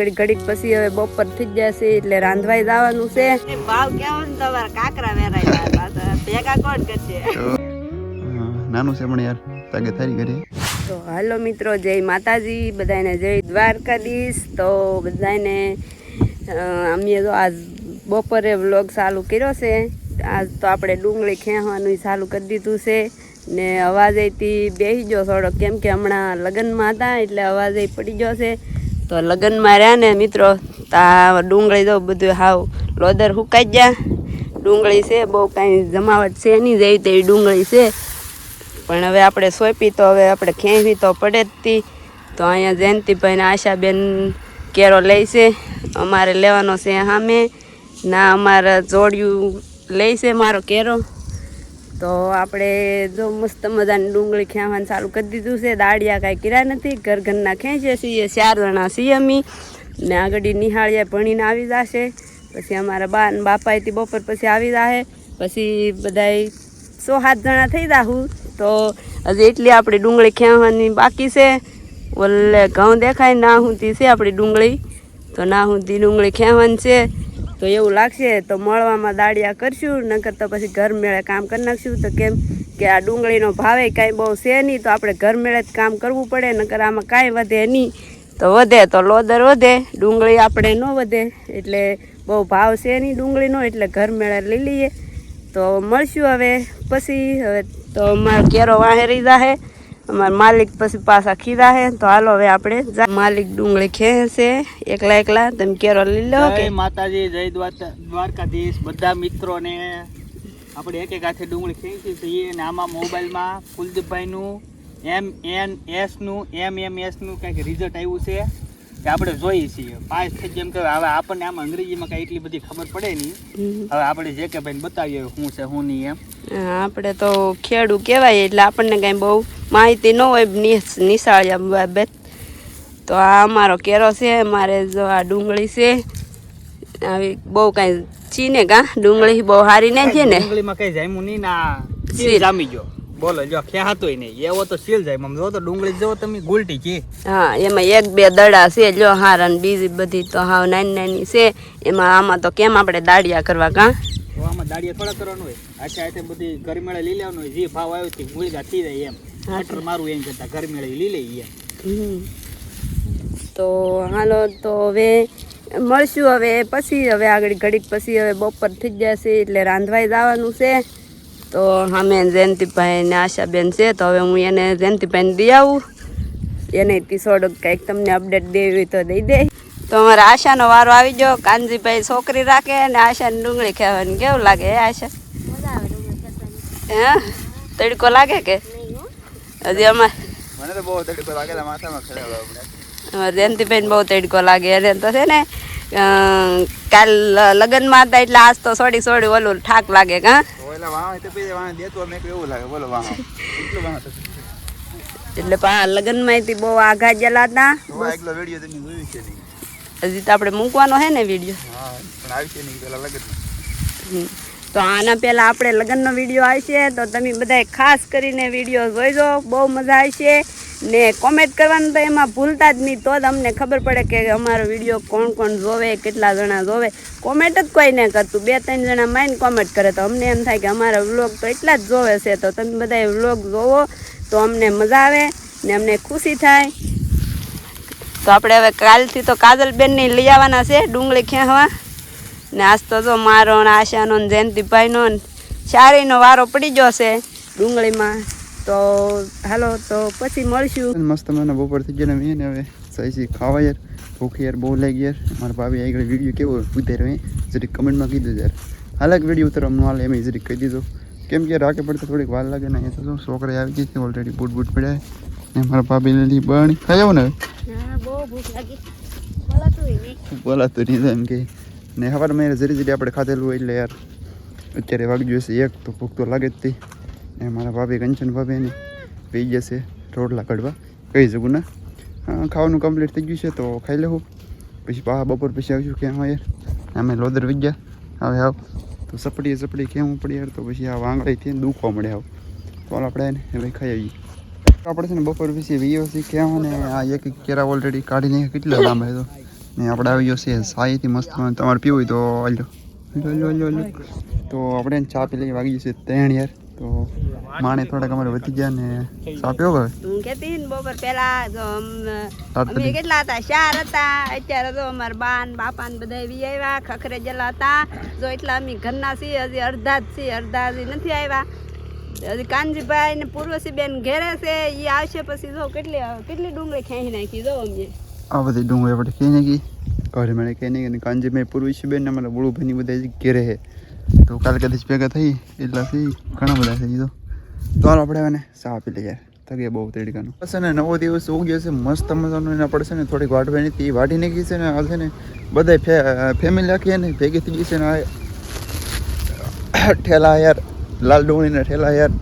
ઘડીક ઘડીક પછી હવે બપોર થઈ જશે એટલે રાંધવાઈ જવાનું છે. ભાવ કેવો ને તમારા કાકરા વેરાય ભેગા કોણ કરશે? નાનું છે પણ યાર તાગે થારી ઘરે. તો હાલો મિત્રો જય માતાજી બધાને જય દ્વારકાધીશ. તો બધાને અમે તો આજ બપોરે વ્લોગ ચાલુ કર્યો છે. આજ તો આપણે ડુંગળી ખેંચવાનું ચાલુ કરી દીધું છે. ને અવાજ અહીંથી બેસી ગયો થોડો કેમ કે હમણાં લગ્નમાં હતા એટલે અવાજ પડી ગયો છે. તો લગ્નમાં રહ્યા ને મિત્રો, તા ડુંગળી તો બધું હાવ લોદર હુકાઈ ગયા. ડુંગળી છે, બહુ કાંઈ જમાવટ છે નહીં જેવી તેવી ડુંગળી છે. પણ હવે આપણે સોંપી તો હવે આપણે ખેંચવી તો પડે જ તી. તો અહીંયા જયંતિભાઈને આશાબેન કેરો લેશે અમારે લેવાનો છે સામે ના, અમારે જોડિયું લેશે મારો કેરો. તો આપણે જો મસ્ત મજાની ડુંગળી ખેવાનું ચાલુ કરી દીધું છે. દાળિયા કાંઈ કર્યા નથી. ઘર ઘરના ખેંચીએ છીએ ચાર જણા છીએ અમે. ને આગળ નિહાળીએ, ભણીને આવી જશે. પછી અમારા બા ને બાપાએથી બપોર પછી આવી જશે પછી બધાય સો સાત જણા થઈ જાહું. તો હજી એટલી આપણી ડુંગળી ખેવાની બાકી છે. ઓલે ઘઉં દેખાય ના સુધી છે આપણી ડુંગળી. તો ના સુધી ડુંગળી ખેવાની છે. તો એવું લાગશે, તો મળવામાં દાળિયા કરશું, નકર તો પછી ઘર મેળે કામ કરી નાખશું. તો કેમ કે આ ડુંગળીનો ભાવે કાંઈ બહુ છે નહીં, તો આપણે ઘર મેળે જ કામ કરવું પડે, નકર આમાં કાંઈ વધે નહીં. તો વધે તો લોદર વધે, ડુંગળી આપણે ન વધે, એટલે બહુ ભાવ છે નહીં ડુંગળીનો, એટલે ઘર મેળે લઈ લઈએ. તો મળશું હવે, પછી હવે તો અમારો કેરો વાહે રહી જાહે. અમારા માલિક પછી પાછા ખીરા હે તો હાલો હવે આપણે માલિક ડુંગળી ખેંચે. એકલા એકલા તમે કેરો લઈ લો કે માતાજી, જય દ્વારકા દ્વારકાધીશ. બધા મિત્રોને આપણે એક એક હાથે ડુંગળી ખેંચી છીએ અને આમાં મોબાઈલમાં કુલદીપભાઈનું એમ એન એસનું, એમ એમ એસનું કંઈક રિઝલ્ટ આવ્યું છે. કે આપણે જોઈએ છીએ. પાસ થઈ જેમ કે હવે આપણને આમાં અંગ્રેજીમાં કાંઈ એટલી બધી ખબર પડે નહીં. હવે આપણે જે કે ભાઈ બતાવીએ શું છે શું નહીં એમ. આપણે તો ખેડૂ કહેવાય એટલે આપણને કાંઈ બહુ માહિતી ન હોય નિશાળ્યા બાબત તો આ અમારો કેરો છે મારે જો આ ડુંગળી છે. આવી બહુ કાંઈ ચીને કા? ડુંગળી બહુ સારી નહીં છે ને? ડુંગળીમાં કઈ જામ્યું નહીં ના જામી ગયો. બોલો જો ખ્યાતોય નહીં એવો તો સીલ જાય આમ જો તો ડુંગળી જો તમે ગુલટી છે. હા એમાં એક બે દડા છે જો હારા ને બીજી બધી તો હાવ નાની નાની છે. એમાં આમાં તો કેમ આપણે દાળિયા કરવા કાં? આમાં દાડિયા થોડા કરવાનું હોય. આછા આછા બધી ગરમેળે લઈ લેવાનું હોય. જે ભાવ આવ્યો તે ગુળગા થઈ જાય એમ. કટર મારું એમ કરતા ગરમેળે લઈ લઈએ તો હાલો તો હવે મળશું હવે. પછી હવે આગળ ઘડીક પછી હવે બપોર થઈ જશે એટલે રાંધવાઈ જવાનું છે. તો અમે જયંતિભાઈ ને આશાબેન છે તો હવે હું એને જયંતિભાઈને દઈ આવું. એને તીસોડ કંઈક તમને અપડેટ દેવી હોય તો દઈ દે. તો અમારે આશાનો વારો આવી ગયો. કાનજીભાઈ છોકરી રાખે અને આશાને ડુંગળી ખાવાની કેવું લાગે? આશા? હે? તડકો લાગે કે? હજી અમારે મને તો બહુ તડકો માથામાં જયંતિબેન બહુ લાગે. એને તો છે ને કાલ લગ્નમાં હતા એટલે આજ તો સોડી સોડી ઓલું ઠાક લાગે કા તો એલા તો પીધે વાહ દેતો મેં એવું લાગે. બોલો વાહ એટલું પા લગ્નમાં બહુ આઘા ગયેલા હતા એકલો વીડિયો તમે જોયું છે નહીં. હજી તો આપણે મૂકવાનો હે ને વીડિયો હા પણ આવી નહીં પેલા લગન. તો આના પહેલાં આપણે લગ્નનો વીડિયો આવશે તો તમે બધા ખાસ કરીને વીડિયો જોઈજો બહુ મજા આવશે. ને કોમેન્ટ કરવાનું તો એમાં ભૂલતા જ નહીં, તો જ અમને ખબર પડે કે અમારો વીડિયો કોણ કોણ જોવે, કેટલા જણા જોવે. કોમેન્ટ જ કોઈ નહીં કરતું, બે ત્રણ જણા માઇન કોમેન્ટ કરે તો અમને એમ થાય કે અમારા વ્લોગ તો એટલા જ જોવે છે, તો તમે બધા વ્લોગ જોવો તો અમને મજા આવે ને અમને ખુશી થાય. તો આપણે હવે કાલથી તો કાજલબેનને લઈ આવવાના છે, ડુંગળી ખેંચવા. ને આજ તો જો મારો ને આશાનો ને જયંતિભાઈનો ને સારીનો વારો પડી ગયો છે ડુંગળીમાં. તો હાલો તો પછી મળશું. મસ્ત મને બપોર થઈ મેં ને મેં હવે સહી ખાવા યાર. ભૂખ યાર બહુ લાગી યાર. મારા ભાભી આગળ વીડિયો કેવો ઉતાર્યો મેં જરીક કમેન્ટમાં કીધું યાર. હાલક વીડિયો ઉતરવાનું હાલ એમ જરીક કહી દીધું. કેમ કે રાખે પડતા થોડીક વાર લાગે ને એ તો છોકરા આવી ગઈ છે ઓલરેડી બૂટ બૂટ પડ્યા ને મારા ભાભી લીધી બણ ખાઈ આવું ને બોલાતું નહીં. એમ કે. ને મેં જરી જરી આપણે ખાધેલું એટલે યાર અત્યારે વાગ્યું હશે એક તો ભૂખ તો લાગે જ હતી ને મારા ભાભી, કંચન ભાભી એને પી જશે રોટલા કડવા કહી શકું ને? હા, ખાવાનું કમ્પ્લીટ થઈ ગયું છે તો ખાઈ લેવું પછી પા, બપોર પછી આવીશું કે હા યાર. અમે લોદર વી ગયા. હવે આવ. તો સપડીએ સપડી કેમ પડી યાર. તો પછી આ વાંગળીથી દુખવા મળે આવ. તો આપણે એને ભાઈ ખાઈ આવીએ. આપણે છે ને બપોર પછી વીઓ છે કેમ ને આ એક કેરા ઓલરેડી કાઢીને કેટલા લાંબા હતો ને આપણે આવી ગયો છે સાહીથી મસ્ત તમારે પીવું હોય તો હાલો હાલો હાલો હાલો તો આપણે ચા પી લઈએ વાગી જશે ત્રણ યાર. તો માણે થોડાક અમારે વધી ગયા ને સાપ્યો હવે? હું કેતી ને બપોર પેલા જો અમે કેટલા હતા? ચાર હતા. અત્યારે તો અમાર બા ને બાપા ને બધા વી આવ્યા ખખરે જેલા હતા. જો એટલા અમે ઘરના છીએ હજી અડધા જ છીએ અડધા હજી નથી આવ્યા હજી કાનજીભાઈ ને પૂર્વસી બેન ઘેરે છે એ આવશે પછી જો કેટલી કેટલી ડુંગળી ખેંચી નાખી જો અમે. આ બધી ડુંગળી આપણે ખેંચી નાખી. ઘરે મને ખેંચી નાખી કાંજી મેં બેન ને અમારા બળુભાઈની બધા ઘેરે છે. તો કાલે કદાચ ભેગા થઈ, એટલા થઈ, ઘણા બધા થઈ તો. ચાલો આપણે હવે ને ચા આપી લઈએ. તગે બહુ તેડકાનું. બસ ને નવો દિવસ ઉગ્યો છે, મસ્ત મજાનો એના પડશે ને થોડીક વાટવાની હતી. એ વાટી નાખી છે ને આ છે ને બધા ફેમિલી આખી ને ભેગી થઈ ગઈ છે ને આ ઠેલા યાર, લાલ ડુંગળીના ઠેલા યાર.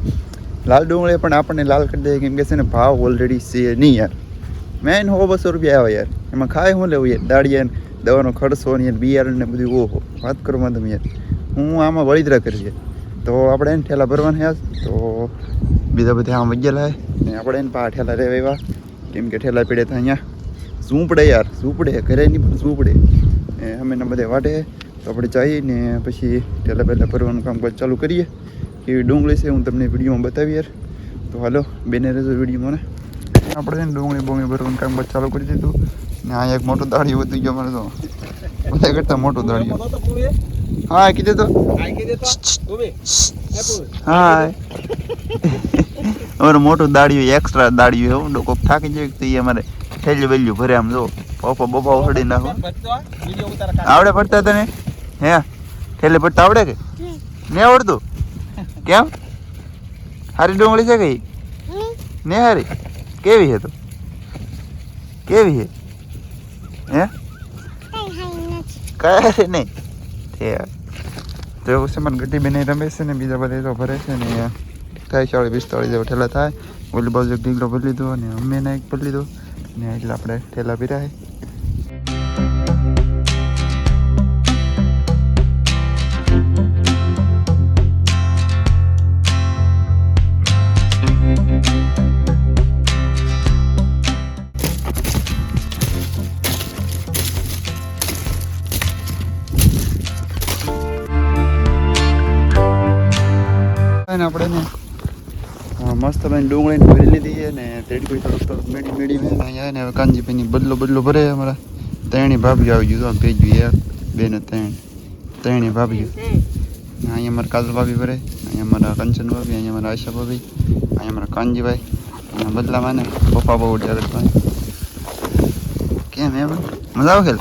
લાલ ડુંગળી પણ આપણને લાલ કરી દે, કેમ કે છે ને ભાવ ઓલરેડી છે નહીં યાર. મેન હો બસો રૂપિયા આવે યાર. એમાં ખાય શું લેવું યાર? દાળિયા દવાનો ખર્ચો ને યાર બિયારણ ને બધું, ઓહો, વાત કરો માં તમે યાર. હું આમાં વળીદરા કરી છે. તો આપણે એને ઠેલા ભરવાના યાર તો બીજા બધા આમ વગેલા ને આપણે એને પા ઠેલા રહેવા એવા કેમ કે ઠેલા પીડે તો અહીંયા ઝૂંપડે યાર? ઝૂંપડે ઘરે નહીં પણ ઝૂંપડે અમે એના બધે વાટે. તો આપણે જઈએ ને પછી ઠેલા પહેલાં ભરવાનું કામકાજ ચાલુ કરીએ. કેવી ડુંગળી છે હું તમને વિડીયોમાં બતાવી યાર. તો હાલો, બેને રહેજો વિડીયોમાં ને. આપણે ડુંગળી બોંગળી ભરવાનું કામ ચાલુ કરી દીધું. ને આ એક મોટો દાળી વધી ગયો મારે તો. બધા કરતાં મોટો દાળિયો હા કીધું તો હા અમારે મોટું દાળિયું એક્સ્ટ્રા દાળિયું એવું લોકો થાકી જાય તો એ અમારે થેલી વેલ્યુ ભરે આમ જો પપ્પા બપા ઉડી નાખો આવડે પડતા તને હે થેલી પડતા આવડે કે નહીં આવડતું કેમ હારી ડુંગળી છે કઈ ને હારી કેવી છે તો કેવી છે હે કઈ નહીં તે તો એવું છે મને ગઢી બેને રમે છે ને, બીજા બધા તો ભરે છે ને થાય ચાળીસ, પિસ્તાળીસ જેવો ઠેલા થાય. ઓલી બાજુ ઢીકલો ભરી લીધો અને અમે એક ભરી લીધો. ને એટલે આપણે ઠેલા પીરા આપણે ને. હા, મસ્ત ભાઈ ડુંગળીને ભરી લીધી છે ને કોઈ થોડુંક થોડુંક મેડી મેડી મેં અહીંયા ને હવે કાંજીભાઈની બદલો બદલો ભરે અમારા ત્રણેય ભાભી આવી ગયું આમ ભેજ્યું એક બે ને ત્રણ. ત્રણેય ભાભી અહીંયા અમારા કાજલ ભાભી ભરે અહીંયા અમારા કંચન ભાભી અહીંયા અમારા આશા ભાભી અહીંયા અમારા કાનજીભાઈ અહીંયા બદલામાં ને પપ્પા બહુ ઉઠ્યા કરતા કેમ એમ? મજા આવે ખેલ?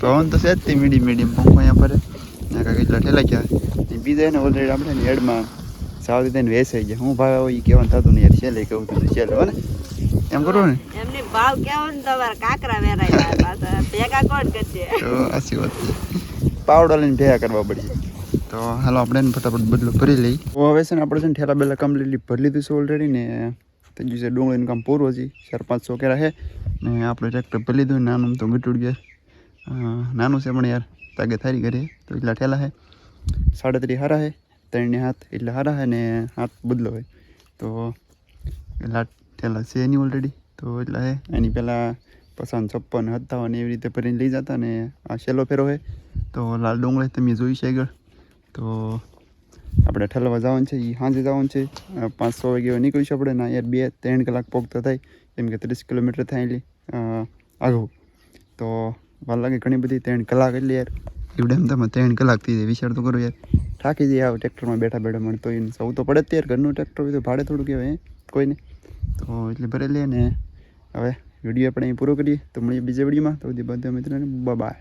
કેમ તો છે તે મીડિયમ મીડિયમ પંખો અહીંયા ફરે ત્યાં કાંઈક ઠેલા ગયા બીજા એને ઓલરેડી આપણે ને એડમાં સાવ થઈને વેચાઈ ગયા. હું ભાવે હોય એ કહેવાનું થતું નહીં યાર છેલ્લે કહું તું છેલ્લે હો ને? એમ કરો ને. એમની ભાવ કેવો ને તમારે કાકરા વેરાય ભેગા કોણ કરશે? તો આછી વાત છે. પાવડા લઈને ભેગા કરવા પડશે. તો હાલો આપણે એને ફટાફટ બદલો ભરી લઈ. તો હવે છે ને આપણે છે ને ઠેલા બેલા કમ્પ્લીટલી ભરી લીધું છે ઓલરેડી ને ગયું છે ડુંગળીનું કામ પૂરું હજી. ચાર પાંચસો કેરા છે. ને આપણે ટ્રેક્ટર ભરી લીધું નાનું તો ઘટુડ ગયા. નાનું છે પણ યાર. તાગે થારી ઘરે તો એટલા ઠેલા છે સાડત્રીસ હારા હે ત્રણને હાથ એટલે હારા હે ને હાથ બદલો હોય તો એટલા ઠેલા છે એની ઓલરેડી તો એટલા હે એની પહેલાં પસાન છપ્પન સત્તાવન એવી રીતે ભરીને લઈ જતા ને આ છેલ્લો ફેરો હોય તો લાલ ડુંગળી તમે જોઈ છે આગળ તો આપણે ઠલવા જવાનું છે એ સાંજે જવાનું છે પાંચ પાંચસો વાગે નીકળીશું આપણે ના યાર બે ત્રણ કલાક પહોંચતા થાય કેમ કે ત્રીસ કિલોમીટર થાય એટલે આગળ તો વાર લાગે ઘણી બધી ત્રણ કલાક એટલે યાર. એવડે તમે ત્રણ કલાક થઈ જાય વિચાર તો કરો યાર. થાકી જાય આવ ટ્રેક્ટરમાં બેઠા બેઠા મને તો એને સૌ તો પડે જ યાર. ઘરનું ટ્રેક્ટર હોય તો ભાડે થોડું કહેવાય? કોઈને. તો એટલે ભરે લે ને. હવે વીડિયો આપણે અહીં પૂરો કરીએ. તો મળીએ બીજા વિડીયોમાં. તો બધી બધા મિત્રોને બાય